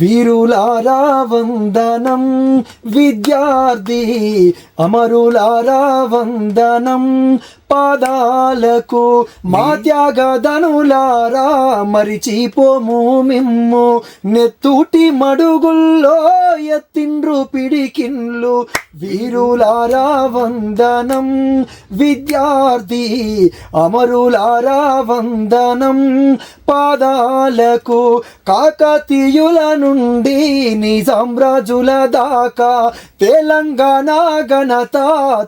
వీరులారా వందనం విద్యార్థి అమరులారా వందనం పాదాలకు మా త్యాగదనులారా మరిచిపోము మిమ్ము నెత్తుటి మడుగుల్లో ఎత్తిండ్రు పిడికిన్లు వీరులారా వందనం విద్యార్థి అమరులారా వందనం పాదాలకు కాకతీయులను నుండి నిజాంరాజుల దాకా తెలంగాణ ఘనత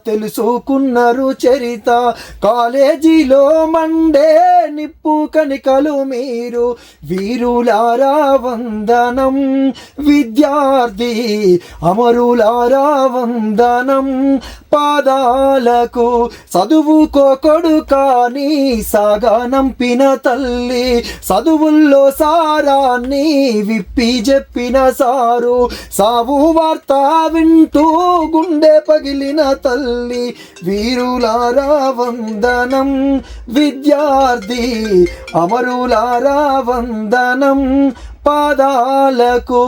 తెలుసుకున్నారు చరిత కాలేజీలో మండే నిప్పు కనికలు మీరు వీరులారా వందనం. విద్యార్థి అమరులారా వందనం. పాదాలకు చదువుకో కొడుకాని సాగనంపిన తల్లి. చదువుల్లో సారాన్ని విప్పి చెప్పిన సారు సావు వార్త వింటూ గుండె పగిలిన తల్లి వీరులారా వందనం. విద్యార్థి అమరులారా వందనం. పాదాలకు